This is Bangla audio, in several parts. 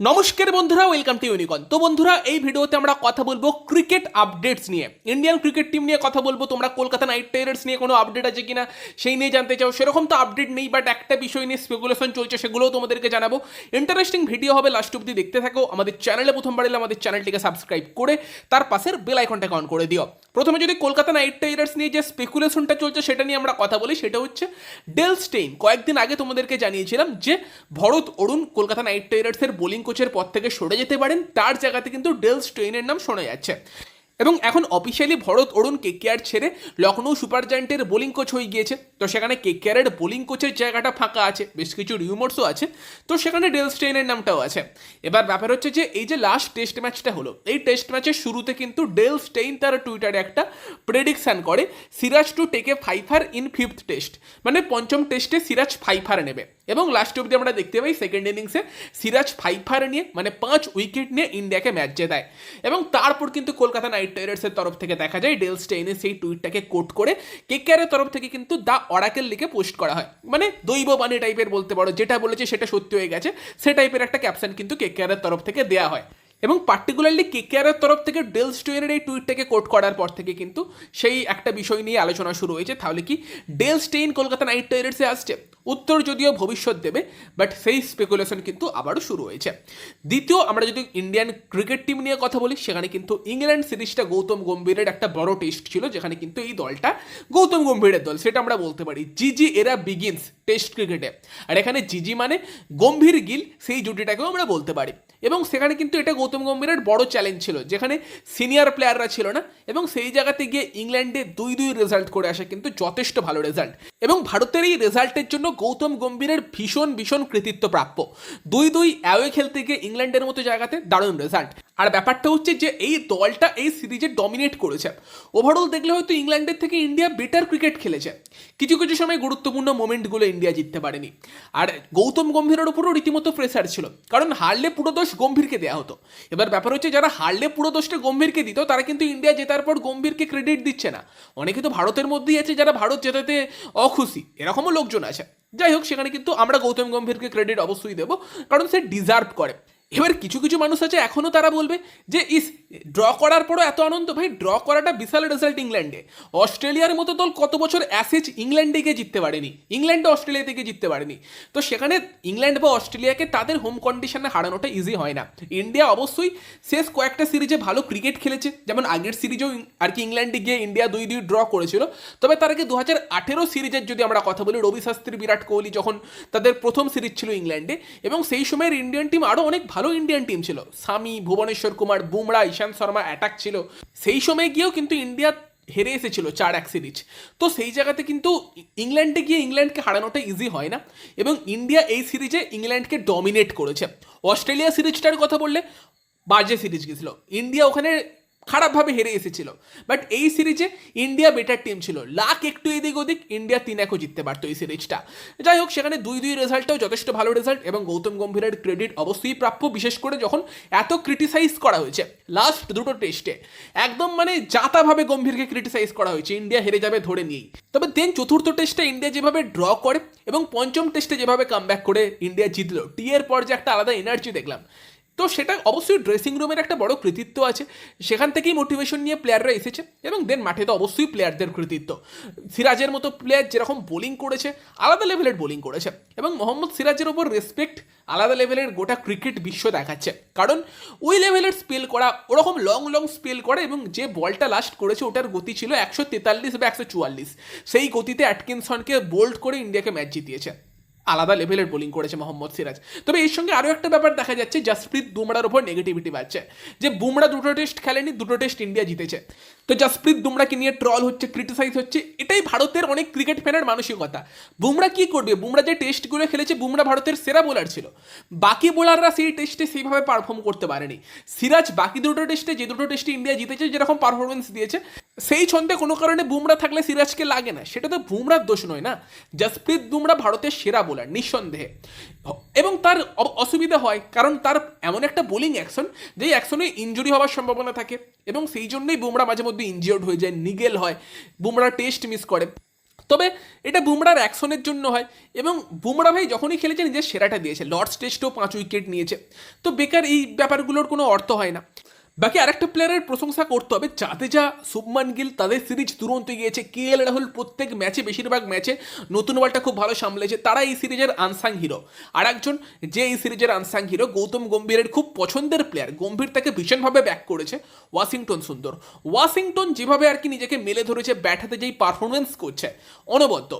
নমস্কার বন্ধুরা ওয়েলকাম টু ইউনিকন তো বন্ধুরা, এই ভিডিওতে আমরা কথা বলব ক্রিকেট আপডেটস নিয়ে। ইন্ডিয়ান ক্রিকেট টিম নিয়ে কথা বলব। তোমরা কলকাতা নাইট রাইডার্স নিয়ে কোনো আপডেট আছে কিনা, সেই নিয়ে জানতে চাও। সেরকম তো আপডেট নেই বাট একটা বিষয় নিয়ে স্পেকুলেশন চলছে, সেগুলোও তোমাদেরকে জানাব। ইন্টারেস্টিং ভিডিও হবে লাস্ট অব্দি দেখতে থাকো। আমাদের চ্যানেলে প্রথমবার এলে আমাদের চ্যানেলটিকে সাবস্ক্রাইব করে, তার পাশের বেল আইকনটাকে অন করে দিও। প্রথমে যদি কলকাতা নাইট রাইডার্স নিয়ে যে স্পেকুলেশনটা চলছে, সেটা নিয়ে আমরা কথা বলি, সেটা হচ্ছে ডেল স্টেইন। কয়েকদিন আগে তোমাদেরকে জানিয়েছিলাম যে ভরত অরুণ কলকাতা নাইট রাইডার্সের বোলিং কোচের পদ থেকে সরে যেতে পারেন। তার জায়গাতে কিন্তু ডেল স্টেইনের নাম শোনা যাচ্ছে। এবং এখন অফিসিয়ালি ভরত অরুণ কেকেআর ছেড়ে লখনৌ সুপার জায়েন্টের বোলিং কোচ হয়ে গিয়েছে। তো সেখানে কেকেআরের বোলিং কোচের জায়গাটা ফাঁকা আছে, বেশ কিছু রিউমার্সও আছে। তো সেখানে ডেল স্টেইনের নামটাও আছে। এবার ব্যাপার হচ্ছে যে এই যে লাস্ট টেস্ট ম্যাচটা হলো, এই টেস্ট ম্যাচের শুরুতে কিন্তু ডেল স্টেইন তার টুইটারে একটা প্রেডিকশান করে Siraj to take fifer in fifth test মানে পঞ্চম টেস্টে সিরাজ ফাইফার নেবে। এবং লাস্ট অব্দি আমরা দেখতে পাই সেকেন্ড ইনিংসে সিরাজ ফাইভ ফাইফার নিয়ে মানে পাঁচ উইকেট নিয়ে ইন্ডিয়াকে ম্যাচ জেতায়। এবং তারপর কিন্তু কলকাতা নাইট রাইডার্সের তরফ থেকে দেখা যায়, ডেল স্টেইনের সেই টুইটটাকে কোট করে কে কেকেআরের তরফ থেকে কিন্তু দ্য অরাকেল লিখে পোস্ট করা হয়। মানে দৈববাণী টাইপের বলতে পারো, যেটা বলেছে সেটা সত্যি হয়ে গেছে, সে টাইপের একটা ক্যাপশন কিন্তু কে কেকেআরের তরফ থেকে দেওয়া হয়। এবং পার্টিকুলারলি কেকেআরের তরফ থেকে ডেল স্টোয়েনের এই টুইটটাকে কোট করার পর থেকে কিন্তু সেই একটা বিষয় নিয়ে আলোচনা শুরু হয়েছে। তাহলে কি ডেল স্টেইন কলকাতা নাইট রাইডার্সে আসছে? উত্তর যদিও ভবিষ্যৎ দেবে বাট সেই স্পেকুলেশন কিন্তু আবারও শুরু হয়েছে। দ্বিতীয়, আমরা যদি ইন্ডিয়ান ক্রিকেট টিম নিয়ে কথা বলি, সেখানে কিন্তু ইংল্যান্ড সিরিজটা গৌতম গম্ভীরের একটা বড় টেস্ট ছিল, যেখানে কিন্তু এই দলটা গৌতম গম্ভীরের দল, সেটা আমরা বলতে পারি। জিজি এরা বিগিনস টেস্ট ক্রিকেটে আর এখানে জিজি মানে গম্ভীর গিল, সেই জুটিটাকেও আমরা বলতে পারি। এবং সেখানে কিন্তু এটা গৌতম গম্ভীরের বড় চ্যালেঞ্জ ছিল, যেখানে সিনিয়র প্লেয়াররা ছিল না, এবং সেই জায়গাতে গিয়ে ইংল্যান্ডে দুই দুই রেজাল্ট করে আসা কিন্তু যথেষ্ট ভালো রেজাল্ট এবং ভারতের এই রেজাল্টের জন্য গৌতম গম্ভীরের ভীষণ ভীষণ কৃতিত্ব প্রাপ্য। দুই দুই অ্যাওয়ে খেলতে গিয়ে ইংল্যান্ডের মতো জায়গাতে দারুণ রেজাল্ট আর ব্যাপারটা হচ্ছে যে এই দলটা এই সিরিজে ডমিনেট করেছে। ওভারঅল দেখলে হয়তো ইংল্যান্ডের থেকে ইন্ডিয়া বেটার ক্রিকেট খেলেছে। কিছু কিছু সময় গুরুত্বপূর্ণ মোমেন্টগুলো ইন্ডিয়া জিততে পারেনি। আর গৌতম গম্ভীরের উপরও রীতিমতো প্রেসার ছিল। কারণ হারলে পুরো দোষ গম্ভীরকে দেওয়া হতো। এবার ব্যাপার হচ্ছে, যারা হারলে পুরো দোষটা গম্ভীরকে দিত, তারা কিন্তু ইন্ডিয়া জেতার পর গম্ভীরকে ক্রেডিট দিচ্ছে না। অনেকে তো ভারতের মধ্যেই আছে, যারা ভারত জেতাতে অখুশি। এরকমও লোকজন আছে। যাই হোক, সেখানে কিন্তু আমরা গৌতম গম্ভীরকে ক্রেডিট অবশ্যই দেবো, কারণ সে ডিজার্ভ করে। এবার কিছু কিছু মানুষ আছে এখনও তারা বলবে যে, ইস ড্র করার পরও এত আনন্দ, ভাই ড্র করাটা বিশাল রেজাল্ট ইংল্যান্ডে। অস্ট্রেলিয়ার মতো দল কত বছর অ্যাসেজ ইংল্যান্ডে গিয়ে জিততে পারেনি? ইংল্যান্ডে অস্ট্রেলিয়াতে গিয়ে জিততে পারেনি। তো সেখানে ইংল্যান্ড বা অস্ট্রেলিয়াকে তাদের হোম কন্ডিশনে হারানোটা ইজি হয় না। ইন্ডিয়া অবশ্যই শেষ কয়েকটা সিরিজে ভালো ক্রিকেট খেলেছে। যেমন আগের সিরিজেও আর কি ইংল্যান্ডে গিয়ে ইন্ডিয়া দুই দুই ড্র করেছিল। তবে তার আগে দু হাজার আঠেরো সিরিজের যদি আমরা কথা বলি, রবি শাস্ত্রী, বিরাট কোহলি যখন তাদের প্রথম সিরিজ ছিল ইংল্যান্ডে এবং সেই সময়ের ইন্ডিয়ান টিম আরও অনেক ভালো ইন্ডিয়ান টিম ছিল। সামি ভুবনেশ্বর কুমার বুমরা, ঈশান্ত শর্মা অ্যাটাক ছিল। সেই সময় গিয়েও কিন্তু ইন্ডিয়া হেরে এসেছিল চার এক সিরিজ তো সেই জায়গাতে কিন্তু ইংল্যান্ডে গিয়ে ইংল্যান্ডকে হারানোটা ইজি হয় না এবং ইন্ডিয়া এই সিরিজে ইংল্যান্ডকে ডমিনেট করেছে। অস্ট্রেলিয়া সিরিজটার কথা বললে বাজে সিরিজ গেছিল ইন্ডিয়া ওখানে খারাপভাবে হেরে এসেছিল। বাট এই সিরিজে ইন্ডিয়া বেটার টিম ছিল। লাখ একটু এদিক ওদিক ইন্ডিয়া তিন একও জিততে পারতো এই সিরিজটা যাই হোক, সেখানে দুই দুই রেজাল্টটাও যথেষ্ট ভালো রেজাল্ট এবং গৌতম গম্ভীরের ক্রেডিট অবশ্যই প্রাপ্য, বিশেষ করে যখন এত ক্রিটিসাইজ করা হয়েছে। লাস্ট দুটো টেস্টে একদম মানে জাতাভাবে গম্ভীরকে ক্রিটিসাইজ করা হয়েছে। ইন্ডিয়া হেরে যাবে ধরে নিয়েই। তবে দেন চতুর্থ টেস্টে ইন্ডিয়া যেভাবে ড্র করে এবং পঞ্চম টেস্টে যেভাবে কামব্যাক করে ইন্ডিয়া জিতলো টি এর পর যে একটা আলাদা এনার্জি দেখলাম। তো সেটা অবশ্যই ড্রেসিং রুমের একটা বড় কৃতিত্ব আছে। সেখান থেকেই মোটিভেশন নিয়ে প্লেয়াররা এসেছে এবং দেন মাঠে তো অবশ্যই প্লেয়ারদের কৃতিত্ব। সিরাজের মতো প্লেয়ার যেরকম বোলিং করেছে, আলাদা লেভেলের বোলিং করেছে এবং মোহাম্মদ সিরাজের ওপর রেসপেক্ট আলাদা লেভেলের গোটা ক্রিকেট বিশ্ব দেখাচ্ছে। কারণ ওই লেভেলের স্পেল করা, ওরকম লং লং স্পেল করা এবং যে বলটা লাস্ট করেছে ওটার গতি ছিল একশো তেতাল্লিশ বা একশো চুয়াল্লিশ। সেই গতিতে অ্যাটকিনসনকে বোল্ড করে ইন্ডিয়াকে ম্যাচ জিতিয়েছে। আলাদা লেভেলের বোলিং করেছে মোহাম্মদ সিরাজ। তবে এর সঙ্গে আরও একটা ব্যাপার দেখা যাচ্ছে, জাসপ্রীত বুমরার ওপর নেগেটিভিটি বাড়ছে। যে বুমরা দুটো টেস্ট খেলেনি, দুটো টেস্ট ইন্ডিয়া জিতেছে। তো জাসপ্রীত বুমরাকে নিয়ে ট্রল হচ্ছে ক্রিটিসাইজ হচ্ছে, এটাই ভারতের অনেক ক্রিকেট ফ্যানের মানসিকতা। বুমরা কি করবে? বুমরা যে টেস্টগুলো খেলেছে, বুমরা ভারতের সেরা বোলার ছিল। বাকি বোলাররা সেই টেস্টে সেইভাবে পারফর্ম করতে পারেনি। সিরাজ বাকি দুটো টেস্টে যে দুটো টেস্টে ইন্ডিয়া জিতেছে, যেরকম পারফরমেন্স দিয়েছে, সেই ছন্দে কোনো কারণে বুমরা থাকলে সিরাজকে লাগে না। সেটা তো বুমরার দোষ নয় না। জাসপ্রীত বুমরা ভারতের সেরা বোলার নিঃসন্দেহে। এবং তার অসুবিধা হয়, কারণ তার এমন একটা বোলিং অ্যাকশন, যেই অ্যাকশনে ইঞ্জুরি হওয়ার সম্ভাবনা থাকে, এবং সেই জন্যই বুমরা মাঝে মধ্যে ইনজিওর্ড হয়ে যায়, নিগেল হয় বুমরা টেস্ট মিস করে। তবে এটা বুমরার অ্যাকশনের জন্য হয়, এবং বুমরা ভাই যখনই খেলেছে, নিজের সেরাটা দিয়েছে, লর্ডস টেস্টেও পাঁচ উইকেট নিয়েছে। তো বেকার এই ব্যাপারগুলোর কোনো অর্থ হয় না। বাকি আরেকটা প্লেয়ারের প্রশংসা করতে হবে। জাদেজা, শুভমান গিল, তাদের সিরিজ দুরন্ত গিয়েছে। কে এল রাহুল প্রত্যেক ম্যাচে, বেশিরভাগ ম্যাচে নতুন বলটা খুব ভালো সামলেছে। তারা এই সিরিজের আনসাং হিরো আর একজন যে এই সিরিজের আনসাং হিরো গৌতম গম্ভীরের খুব পছন্দের প্লেয়ার গম্ভীর তাকে ভীষণভাবে ব্যাক করেছে ওয়াশিংটন সুন্দর। ওয়াশিংটন যেভাবে আর কি নিজেকে মেলে ধরেছে ব্যাট হাতে যেই পারফরমেন্স করছে, অনবদ্য।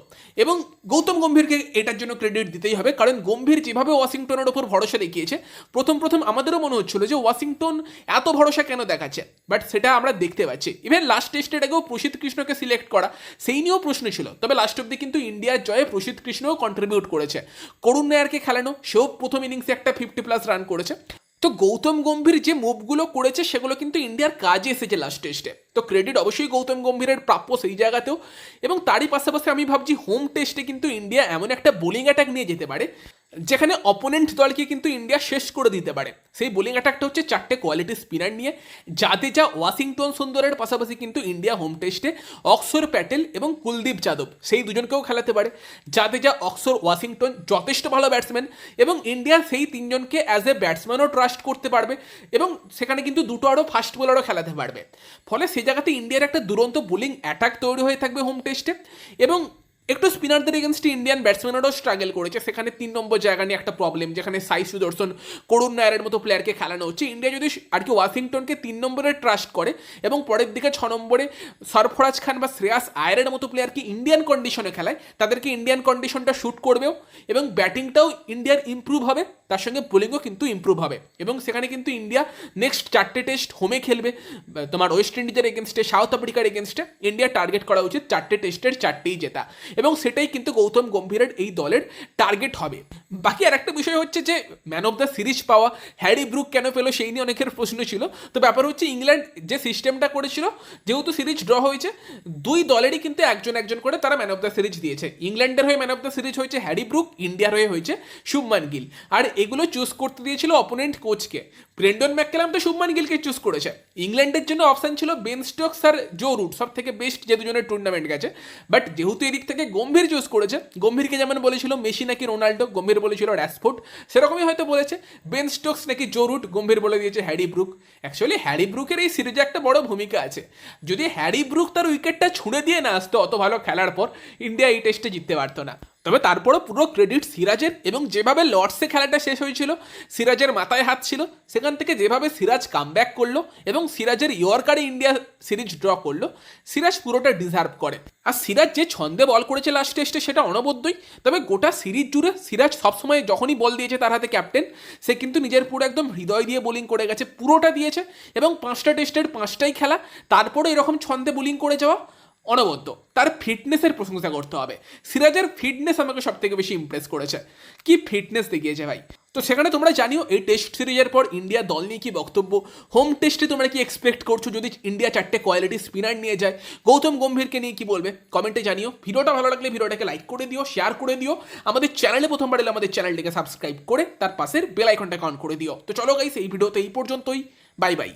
এবং গৌতম গম্ভীরকে এটার জন্য ক্রেডিট দিতেই হবে, কারণ গম্ভীর যেভাবে ওয়াশিংটনের ওপর ভরসা দেখিয়েছে, প্রথম প্রথম আমাদেরও মনে হচ্ছিল যে ওয়াশিংটন এত ভরসা কেন দেখাচ্ছে? বাট সেটা আমরা দেখতে পাচ্ছি। ইভেন লাস্ট টেস্টের আগেও প্রসিদ্ধ কৃষ্ণকে সিলেক্ট করা, সেই নিয়েও প্রশ্ন ছিল। তবে লাস্ট অব্দি কিন্তু ইন্ডিয়ার জয়ে প্রসিদ্ধ কৃষ্ণও কন্ট্রিবিউট করেছে। করুণ নায়ারকে খেলানো, সেও প্রথম ইনিংসে একটা ফিফটি প্লাস রান করেছে। তো গৌতম গম্ভীর যে মুভগুলো করেছে, সেগুলো কিন্তু ইন্ডিয়ার কাজে এসেছে লাস্ট টেস্টে তো ক্রেডিট অবশ্যই গৌতম গম্ভীরের প্রাপ্য সেই জায়গাতেও। এবং তারই পাশাপাশি আমি ভাবছি হোম টেস্টে কিন্তু ইন্ডিয়া এমন একটা বোলিং অ্যাটাক নিয়ে যেতে পারে। যেখানে অপোনেন্ট দলকে কিন্তু ইন্ডিয়া শেষ করে দিতে পারে। সেই বোলিং অ্যাটাকটা হচ্ছে চারটে কোয়ালিটি স্পিনার নিয়ে। যা ওয়াশিংটন সুন্দরের পাশাপাশি কিন্তু ইন্ডিয়া হোম টেস্টে অক্সর প্যাটেল এবং কুলদীপ যাদব, সেই দুজনকেও খেলাতে পারে। যা অক্সর, ওয়াশিংটন যথেষ্ট ভালো ব্যাটসম্যান এবং ইন্ডিয়া সেই তিনজনকে অ্যাজ এ ব্যাটসম্যানও ট্রাস্ট করতে পারবে এবং সেখানে কিন্তু দুটো আরও ফাস্ট বোলারও খেলাতে পারবে। ফলে সেই জায়গাতে ইন্ডিয়ার একটা দুরন্ত বোলিং অ্যাটাক তৈরি হয়ে থাকবে হোম টেস্টে এবং একটু স্পিনারদের এগেনস্টে ইন্ডিয়ান ব্যাটসম্যানেরও স্ট্রাগল করেছে। সেখানে তিন নম্বর জায়গা নিয়ে একটা প্রবলেম যেখানে সাই সুদর্শন করুণ নায়ারের মতো প্লেয়ারকে খেলানো হচ্ছে। ইন্ডিয়া যদি আর কি ওয়াশিংটনকে তিন নম্বরে ট্রাস্ট করে এবং পরের দিকে ছ নম্বরে সরফরাজ খান বা শ্রেয়াস আয়ারের মতো প্লেয়ারকে ইন্ডিয়ান কন্ডিশনে খেলায়, তাদেরকে ইন্ডিয়ান কন্ডিশনটা শ্যুট করবেও এবং ব্যাটিংটাও ইন্ডিয়ার ইম্প্রুভ হবে, তার সঙ্গে বোলিংও কিন্তু ইম্প্রুভ হবে। এবং সেখানে কিন্তু ইন্ডিয়া নেক্সট চারটে টেস্ট হোমে খেলবে। তোমার ওয়েস্ট ইন্ডিজের এগেনস্টে সাউথ আফ্রিকার এগেনস্টে ইন্ডিয়া টার্গেট করা উচিত। চারটে টেস্টের চারটেই জেতা। এবং সেটাই কিন্তু গৌতম গম্ভীরের এই দলের টার্গেট হবে। বাকি আর একটা বিষয় হচ্ছে যে ম্যান অফ দ্য সিরিজ পাওয়া হ্যারি ব্রুক কেন পেল সেই নিয়ে অনেকের প্রশ্ন ছিল। তো ব্যাপার হচ্ছে ইংল্যান্ড যে সিস্টেমটা করেছিল, যেহেতু সিরিজ ড্র হয়েছে, দুই দলেরই কিন্তু একজন একজন করে তারা ম্যান অফ দ্য সিরিজ দিয়েছে। ইংল্যান্ডের হয়ে ম্যান অফ দ্য সিরিজ হয়েছে হ্যারি ব্রুক, ইন্ডিয়ার হয়ে হয়েছে শুভমান গিল। আর এগুলো চুজ করতে দিয়েছিল অপোনেন্ট কোচকে ব্রেন্ডন ম্যাককেলাম তো শুভমান গিলকে চুজ করেছে। ইংল্যান্ডের জন্য অপশন ছিল বেন স্টোকস আর জো রুট সব থেকে বেস্ট যে দুজনের টুর্নামেন্ট গেছে। বাট যেহেতু এদিক থেকে গম্ভীর চুজ করেছে, গম্ভীরকে যেমন বলেছিল, মেসি নাকি রোনাল্ডো, গম্ভীর বলেছিল র্যাসফুট সেরকমই হয়তো বলেছে। বেন স্টোকস নাকি জোরুট গম্ভীর বলে দিয়েছে হ্যারি ব্রুক। অ্যাকচুয়ালি হ্যারি ব্রুকের এই সিরিজে একটা বড় ভূমিকা আছে। যদি হ্যারি ব্রুক তার উইকেটটা ছুঁড়ে দিয়ে না আসতো অত ভালো খেলার পর, ইন্ডিয়া এই টেস্টে জিততে পারতো না। তবে তারপরও পুরো ক্রেডিট সিরাজের এবং যেভাবে লর্ডসে খেলাটা শেষ হয়েছিল, সিরাজের মাথায় হাত ছিল, সেখান থেকে যেভাবে সিরাজ কামব্যাক করল এবং সিরাজের ইয়র্কারে ইন্ডিয়া সিরিজ ড্র করল, সিরাজ পুরোটা ডিজার্ভ করে। আর সিরাজ যে ছন্দে বল করেছে লাস্ট টেস্টে সেটা অনবদ্যই, তবে গোটা সিরিজ জুড়ে সিরাজ সবসময় যখনই বল দিয়েছে তার হাতে ক্যাপ্টেন সে কিন্তু নিজের পুরো একদম হৃদয় দিয়ে বোলিং করে গেছে, পুরোটা দিয়েছে এবং পাঁচটা টেস্টের পাঁচটাই খেলা তারপরে এরকম ছন্দে বোলিং করে যাওয়া অনবদ্য। তার ফিটনেসের প্রশংসা করতে হবে। সিরাজের ফিটনেস আমাকে সব থেকে বেশি ইমপ্রেস করেছে। কি ফিটনেস দেখিয়েছে ভাই? তো সেখানে তোমরা জানিও, এই টেস্ট সিরিজের পর ইন্ডিয়া দল নিয়ে কি বক্তব্য? হোম টেস্টে তোমরা কি এক্সপেক্ট করছ যদি ইন্ডিয়া চারটে কোয়ালিটি স্পিনার নিয়ে যায়? গৌতম গম্ভীরকে নিয়ে কি বলবে? কমেন্টে জানিও। ভিডিওটা ভালো লাগলে ভিডিওটাকে লাইক করে দিও শেয়ার করে দিও। আমাদের চ্যানেলে প্রথমবার এলে আমাদের চ্যানেলটিকে সাবস্ক্রাইব করে তার পাশের বেল আইকনটাকে অন করে দিও। তো চলো গাইস এই ভিডিওতে এই পর্যন্তই। Bye bye